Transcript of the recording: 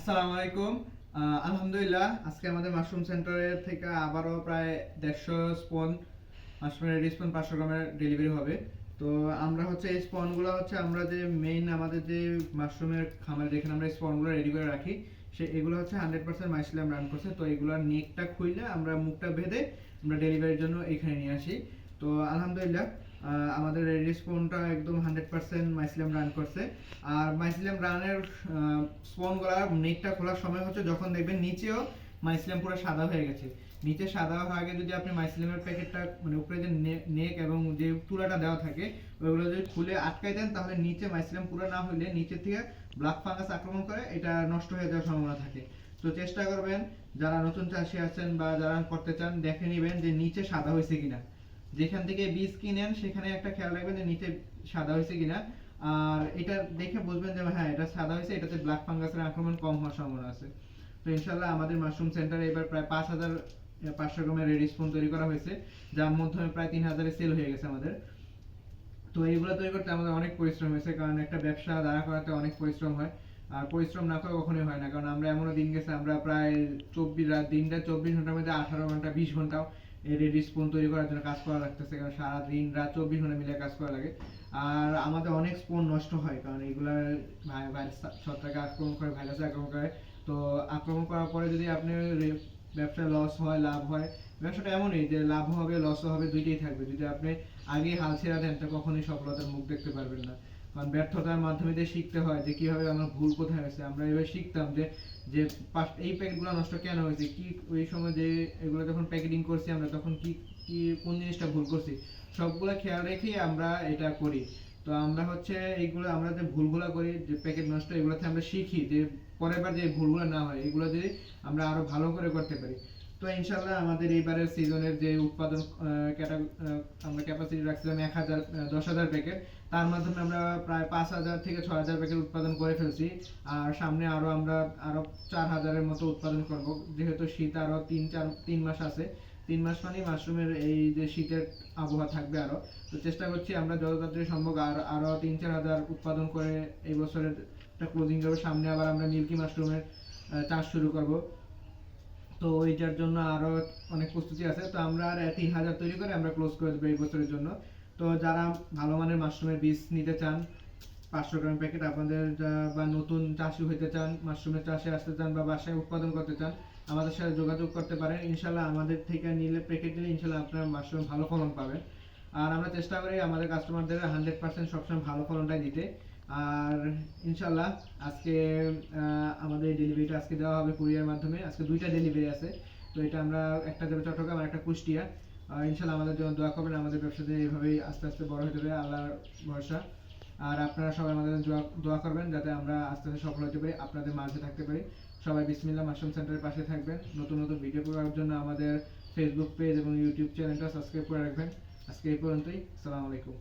আসসালামু আলাইকুম। আলহামদুলিল্লাহ, আজকে আমাদের মাশরুম সেন্টারের থেকে আবারও প্রায় দেড়শো স্পন মাশরুমের রেডি স্পন পাঁচশো গ্রামের ডেলিভারি হবে। তো আমরা হচ্ছে এই স্পনগুলো হচ্ছে আমরা যে মেইন আমাদের যে মাশরুমের খামার যেখানে আমরা স্পনগুলো রেডি করে রাখি, সে এগুলো হচ্ছে হান্ড্রেড পার্সেন্ট মাইসিলাম রান করছে। তো এগুলোর নেকটা খুইলে আমরা মুখটা বেঁধে আমরা ডেলিভারির জন্য এখানে নিয়ে আসি। তো আলহামদুলিল্লাহ আমাদের রেডি স্পনটা একদম হান্ড্রেড পার্সেন্ট মাইসিলাম রান করছে। আর মাইসিলাম রানের স্পনগুলা নেটটা খোলার সময় হচ্ছে যখন দেখবেন নিচেও মাইসিলাম পুরো সাদা হয়ে গেছে। নিচে সাদা হওয়ার আগে যদি আপনি মাইসিলামের প্যাকেটটা মানে উপরে যে নেক এবং যে তুলাটা দেওয়া থাকে, ওইগুলো যদি খুলে আটকাই দেন, তাহলে নিচে মাইসিলাম পুরো না হলে নিচে থেকে ব্ল্যাক ফাঙ্গাস আক্রমণ করে, এটা নষ্ট হয়ে যাওয়ার সম্ভাবনা থাকে। তো চেষ্টা করবেন, যারা নতুন চাষি আছেন বা যারা করতে চান, দেখে নেবেন যে নিচে সাদা হয়েছে কিনা। যেখান থেকে বীজ কিনেন, সেখানে একটা খেয়াল রাখবেন যে নিচে সাদা হয়েছে কিনা। আর এটা দেখে বুঝবেন যে হ্যাঁ এটা সাদা হয়েছে, এটাতে ব্ল্যাক ফাঙ্গাসের আক্রমণ কম হওয়ার সম্ভাবনা আছে। তো ইনশাল্লাহ আমাদের মাশরুম সেন্টারে এবার প্রায় পাঁচ হাজার পাঁচশো গ্রামের রেডি স্পুন তৈরি করা হয়েছে যার মাধ্যমে প্রায় তিন হাজারে সেল হয়ে গেছে আমাদের। তো এইগুলো তৈরি করতে আমাদের অনেক পরিশ্রম হয়েছে, কারণ একটা ব্যবসা দাঁড়া করাতে অনেক পরিশ্রম হয়। আর পরিশ্রম না করে কখনোই হয় না, কারণ আমরা এমনও দিন গেছে, আমরা প্রায় চব্বিশ, রাত দিনটা চব্বিশ ঘণ্টার মধ্যে আঠারো ঘণ্টা, বিশ ঘন্টাও রেডি স্পুন তৈরি করার জন্য কাজ করা লাগতেছে, কারণ সারা দিন রাত চব্বিশ ঘণ্টা মিলে কাজ করা লাগে। আর আমাদের অনেক স্পুন নষ্ট হয়, কারণ এগুলা ভাইরাস ছত্রাকে আক্রমণ করে, ভাইরাসে আক্রমণ করে। তো আক্রমণ করার পরে যদি আপনি ব্যবসায় লস হয়, লাভ হয়, ব্যবসাটা এমনই যে লাভ হবে লসও হবে, দুইটাই থাকবে। যদি আপনি আগে হাল ছেড়ে দেন, তো কখনোই সফলতার মুখ দেখতে পারবেন না। ব্যর্থতার মাধ্যমে দিয়ে শিখতে হয় যে কীভাবে আমার ভুল কোথায় হয়েছে। আমরা এবার শিখতাম যে যে এই প্যাকেটগুলো নষ্ট কেন হয়েছে? কি ওই সময় যে এগুলো যখন প্যাকেটিং করছি আমরা তখন কি কি, কোন জিনিসটা ভুল করছি? সবগুলো খেয়াল রেখেই আমরা এটা করি। তো আমরা হচ্ছে এইগুলো, আমরা যে ভুলগুলো করি, যে প্যাকেট নষ্ট, এগুলোতে আমরা শিখি যে পরের বার যে ভুলগুলো না হয়, এগুলো যদি আমরা আরও ভালো করে করতে পারি। তো ইনশাল্লাহ আমাদের এইবারের সিজনের যে উৎপাদন আমরা ক্যাপাসিটি রাখছিলাম এক হাজার দশ হাজার প্যাকেট তার মাধ্যমে আমরা প্রায় পাঁচ হাজার থেকে ছয় হাজার প্যাকেট উৎপাদন করে ফেলছি। আর সামনে আরও আমরা আরও চার হাজারের মতো উৎপাদন করব, যেহেতু শীত আরও তিন, চার, তিন মাস আছে। তিন মাস মানেই মাশরুমের এই যে শীতের আবহাওয়া থাকবে আরও তো চেষ্টা করছি আমরা যত তাড়াতাড়ি সম্ভব আর আরও তিন, চার হাজার উৎপাদন করে এই বছরের একটা ক্লোজিং করব। সামনে আবার আমরা মিল্কি মাশরুমের চাষ শুরু করব। তো এইটার জন্য আরও অনেক প্রস্তুতি আছে। তো আমরা আর তিন হাজার তৈরি করে আমরা ক্লোজ করে দেবো এই বছরের জন্য। তো যারা ভালো মানের মাশরুমের বীজ নিতে চান, পাঁচশো গ্রাম প্যাকেট আপনাদের বা নতুন চাষি হতে চান মাশরুমের চাষে আসতে চান বা বাসায় উৎপাদন করতে চান, আমাদের সাথে যোগাযোগ করতে পারেন। ইনশাল্লাহ আমাদের থেকে নিলে প্যাকেট নিলে ইনশাল্লাহ আপনার মাশরুম ভালো ফলন পাবেন। আর আমরা চেষ্টা করি আমাদের কাস্টমারদের হান্ড্রেড পার্সেন্ট সবসময় ভালো ফলনটাই দিতে। আর ইনশাল্লাহ আজকে আমাদের ডেলিভারিটা আজকে দেওয়া হবে কুরিয়ার মাধ্যমে। আজকে দুইটা ডেলিভারি আছে। তো এটা আমরা একটা দেবো চট্টগ্রাম আর একটা কুষ্টিয়া। ইনশাল্লাহ আমাদের জন্য দোয়া করবেন, আমাদের ব্যবসাতে এইভাবেই আস্তে আস্তে বড় হতে পারে আল্লাহর ভরসা। আর আপনারা সবাই আমাদের দোয়া- করবেন যাতে আমরা আস্তে আস্তে সফল হতে পারি, আপনাদের মাঝে থাকতে পারি। সবাই বিসমিল্লাহ মাশরুম সেন্টারের পাশে থাকবেন। নতুন নতুন ভিডিও করার জন্য আমাদের ফেসবুক পেজ এবং ইউটিউব চ্যানেলটা সাবস্ক্রাইব করে রাখবেন। আজকে এই পর্যন্তই। আসসালামু আলাইকুম।